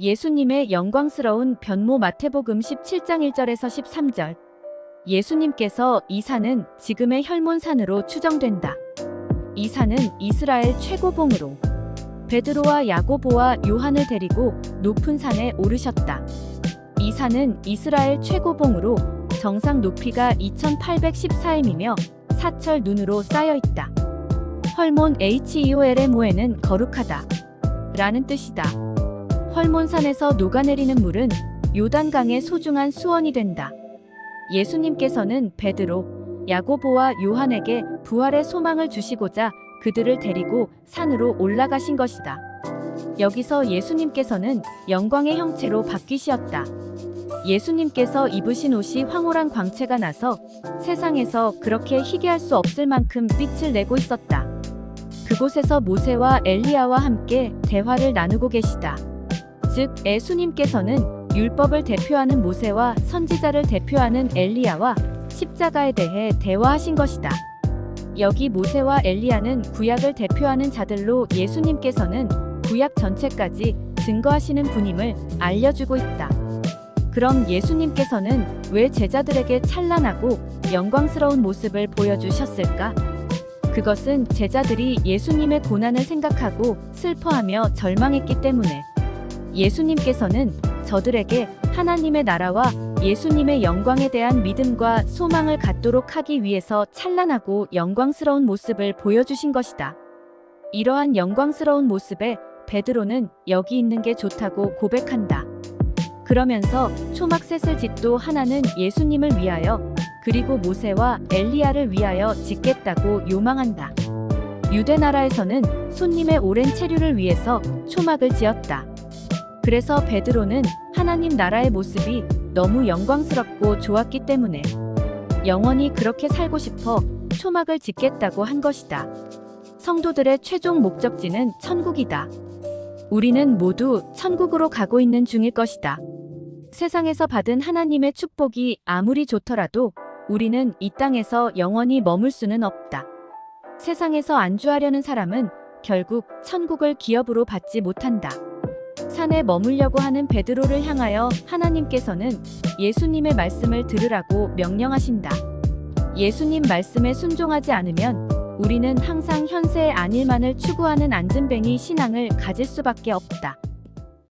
예수님의 영광스러운 변모 마태복음 17장 1절에서 13절. 예수님께서 이 산은 지금의 혈몬산으로 추정된다. 이 산은 이스라엘 최고봉으로 베드로와 야고보와 요한을 데리고 높은 산에 오르셨다. 이 산은 이스라엘 최고봉으로 정상 높이가 2814m이며 사철 눈으로 쌓여 있다. 헐몬 HEOLMO에는 거룩하다. 라는 뜻이다. 헐몬산에서 녹아내리는 물은 요단강의 소중한 수원이 된다. 예수님께서는 베드로, 야고보와 요한에게 부활의 소망을 주시고자 그들을 데리고 산으로 올라가신 것이다. 여기서 예수님께서는 영광의 형체로 바뀌시었다. 예수님께서 입으신 옷이 황홀한 광채가 나서 세상에서 그렇게 희귀할 수 없을 만큼 빛을 내고 있었다. 그곳에서 모세와 엘리야와 함께 대화를 나누고 계시다. 즉, 예수님께서는 율법을 대표하는 모세와 선지자를 대표하는 엘리야와 십자가에 대해 대화하신 것이다. 여기 모세와 엘리야는 구약을 대표하는 자들로 예수님께서는 구약 전체까지 증거하시는 분임을 알려주고 있다. 그럼 예수님께서는 왜 제자들에게 찬란하고 영광스러운 모습을 보여주셨을까? 그것은 제자들이 예수님의 고난을 생각하고 슬퍼하며 절망했기 때문에 예수님께서는 저들에게 하나님의 나라와 예수님의 영광에 대한 믿음과 소망을 갖도록 하기 위해서 찬란하고 영광스러운 모습을 보여주신 것이다. 이러한 영광스러운 모습에 베드로는 여기 있는 게 좋다고 고백한다. 그러면서 초막 셋을 짓도 하나는 예수님을 위하여 그리고 모세와 엘리야를 위하여 짓겠다고 요망한다. 유대 나라에서는 손님의 오랜 체류를 위해서 초막을 지었다. 그래서 베드로는 하나님 나라의 모습이 너무 영광스럽고 좋았기 때문에 영원히 그렇게 살고 싶어 초막을 짓겠다고 한 것이다. 성도들의 최종 목적지는 천국이다. 우리는 모두 천국으로 가고 있는 중일 것이다. 세상에서 받은 하나님의 축복이 아무리 좋더라도 우리는 이 땅에서 영원히 머물 수는 없다. 세상에서 안주하려는 사람은 결국 천국을 기업으로 받지 못한다. 산에 머물려고 하는 베드로를 향하여 하나님께서는 예수님의 말씀을 들으라고 명령하신다. 예수님 말씀에 순종하지 않으면 우리는 항상 현세의 안일만을 추구하는 안진뱅이 신앙을 가질 수밖에 없다.